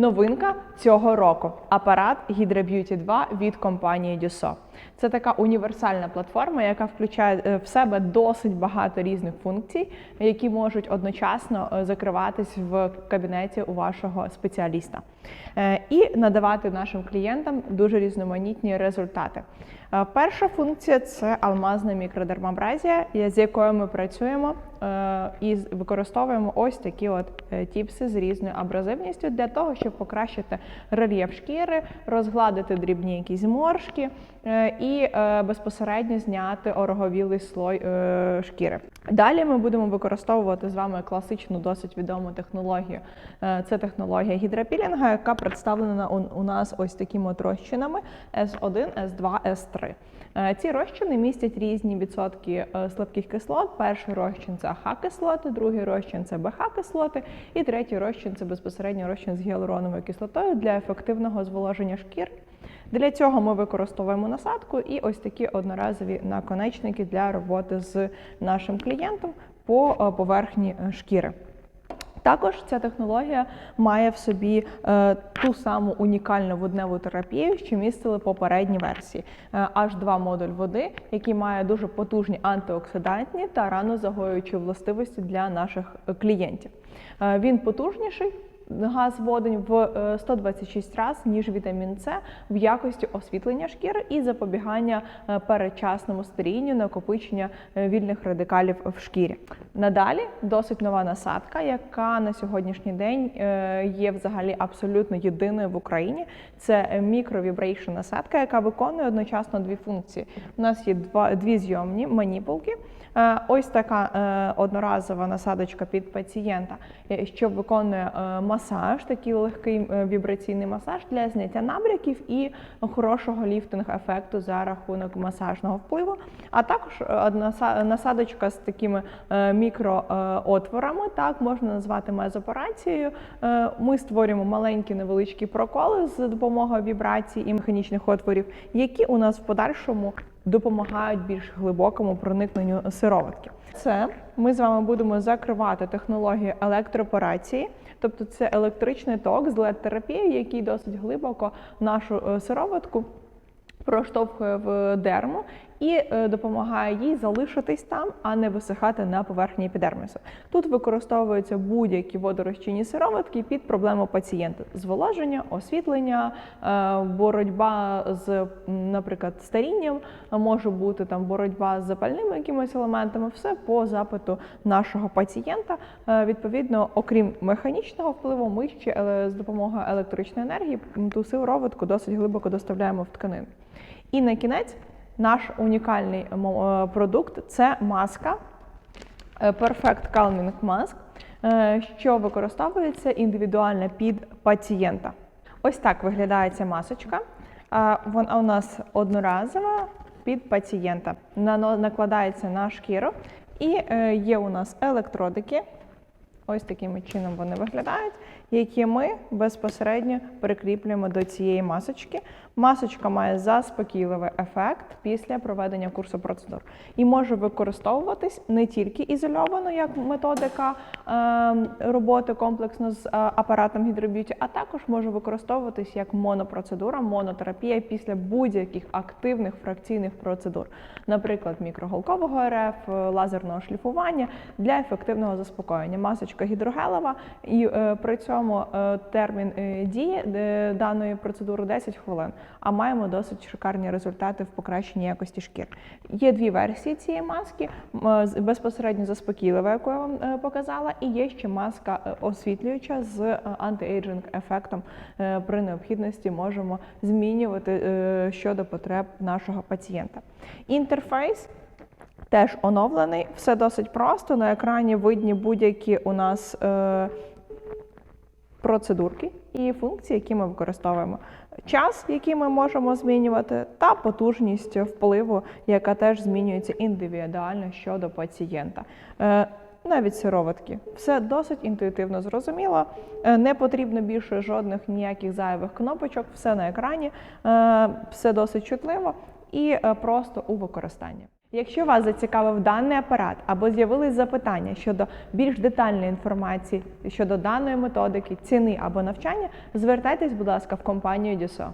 Новинка цього року апарат Hydra Beauty 2 від компанії Duso. Це така універсальна платформа, яка включає е, в себе досить багато різних функцій, які можуть одночасно е, закриватись в кабінеті у вашого спеціаліста Е, і надавати нашим клієнтам дуже різноманітні результати. Перша функція це алмазна мікродермабразія, з якою ми працюємо і використовуємо ось такі от тіпси з різною абразивністю для того, щоб покращити рельєф шкіри, розгладити дрібні якісь зморшки е, і е, безпосередньо зняти ороговілий слой е, шкіри. Далі ми будемо використовувати з вами класичну, досить відому технологію. Е, Це технологія гідрапілінга, яка представлена у, нас ось такими от розчинами S1, S2, S3. Е, Ці розчини містять різні відсотки е, слабких кислот. Перший розчин це АХ-кислоти, другий розчин це БХ-кислоти, і третій розчин це безпосередньо розчин з гіалуроновою кислотою для ефективного зволоження шкіри. Для цього ми використовуємо насадку і ось такі одноразові наконечники для роботи з нашим клієнтом по е, поверхні е, шкіри. Також ця технологія має в собі е, ту саму унікальну водневу терапію, що містили попередні версії. Е, H2 модуль води, який має дуже потужні антиоксидантні та ранозагоюючі властивості для наших е, клієнтів. Е, він потужніший. Газ водень в е, 126 разів, ніж вітамін С в якості освітлення шкіри і запобігання е, передчасному старінню, накопичення е, вільних радикалів в шкірі. Надалі досить нова насадка, яка на сьогоднішній день е, є взагалі абсолютно єдиною в Україні. Це мікровібрейшн насадка, яка виконує одночасно дві функції. У нас є два дві зйомні маніпулки. Е, Ось така е, одноразова насадочка під пацієнта, е, що виконує е, масаж, такий легкий е, вібраційний масаж для зняття набряків і хорошого ліфтинг-ефекту за рахунок масажного впливу. А також е, насадочка з такими е, мікроотворами, так можна назвати мезоперацією. Ми створюємо маленькі невеличкі проколи з допомогою вібрацій і механічних отворів, які у нас в подальшому допомагають більш глибокому проникненню сироватки. Це ми з вами будемо закривати технологію електропорації, тобто це електричний ток з лед-терапією, який досить глибоко нашу е, сироватку проштовхує в дерму і е, допомагає їй залишитись там, а не висихати на поверхні епідермісу. Тут використовуються будь-які водорозчинні сироватки під проблему пацієнта: зволоження, освітлення, е, боротьба з, наприклад, старінням, може бути там боротьба з запальними якимись елементами. Все по запиту нашого пацієнта. Е, Відповідно, окрім механічного впливу, ми ще з допомогою електричної енергії ту сироватку досить глибоко доставляємо в тканину. І на кінець наш унікальний е, продукт це маска е, Perfect Calming Mask, е, що використовується індивідуально під пацієнта. Ось так виглядає ця масочка. Вона у нас одноразова під пацієнта. Накладається на шкіру. І е, є у нас електродики, Ось таким чином вони виглядають, які ми безпосередньо прикріплюємо до цієї масочки. Масочка має заспокійливий ефект після проведення курсу процедур і може використовуватись не тільки ізольовано, як методика е, роботи комплексно з е, апаратом гідроб'юті, а також може використовуватись як монопроцедура, монотерапія після будь-яких активних фракційних процедур, наприклад, мікроголкового РФ, е, лазерного шліфування для ефективного заспокоєння. Масочка гідрогелева, і е, при цьому е, термін е, дії даної процедури 10 хвилин. А маємо досить шикарні результати в покращенні якості шкір. Є дві версії цієї маски: безпосередньо заспокійлива, яку я вам показала, і є ще маска освітлююча з антиейджинг ефектом. При необхідності можемо змінювати щодо потреб нашого пацієнта. Інтерфейс теж оновлений. Все досить просто. На екрані видні будь-які у нас е, процедурки і функції, які ми використовуємо. Час, який ми можемо змінювати, та потужність впливу, яка теж змінюється індивідуально щодо пацієнта. Е, навіть сироватки. Все досить інтуїтивно зрозуміло. Е, Не потрібно більше жодних ніяких зайвих кнопочок, все на екрані, е, все досить чутливо і е, просто у використанні. Якщо вас зацікавив даний апарат або з'явились запитання щодо більш детальної інформації щодо даної методики, ціни або навчання, звертайтесь, будь ласка, в компанію Дюсо.